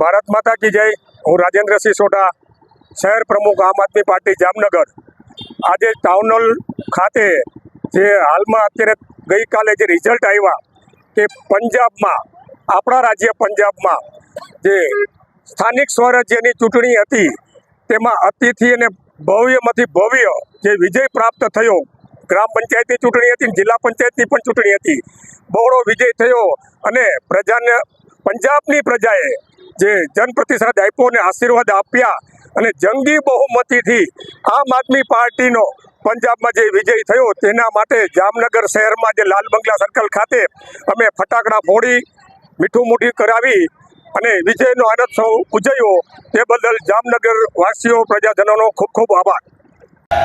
ભારત માતા કી જય. હું રાજેન્દ્રસિંહ સોઢા, શહેર પ્રમુખ આમ આદમી પાર્ટી જામનગર. આજે ટાઉન હોલ ખાતે જે હાલમાં અત્યારે ગઈકાલે જે રિઝલ્ટ આવ્યા તે પંજાબમાં, આપણા રાજ્ય પંજાબમાં જે સ્થાનિક સ્વરાજ્યની ચૂંટણી હતી, તેમાં અતિથિ અને ભવ્યમાંથી ભવ્ય જે વિજય પ્રાપ્ત થયો, ગ્રામ પંચાયતની ચૂંટણી હતી, જિલ્લા પંચાયતની પણ ચૂંટણી હતી. બહોળો વિજય થયો અને પ્રજાને, પંજાબની પ્રજાએ જે જનપ્રતિસાદ આપ્યો આશીર્વાદ આપ્યા અને જંગી બહુમતીથી આમ આદમી પાર્ટીનો પંજાબમાં જે વિજય થયો તેના માટે જામનગર શહેરમાં જે લાલ બંગલા સર્કલ ખાતે અમે ફટાકડા ફોડી, મીઠું મૂઠી કરાવી અને વિજયનો આનંદ સૌ ઉજવ્યો. તે બદલ જામનગર વાસીઓ, પ્રજાજનોનો ખૂબ ખૂબ આભાર.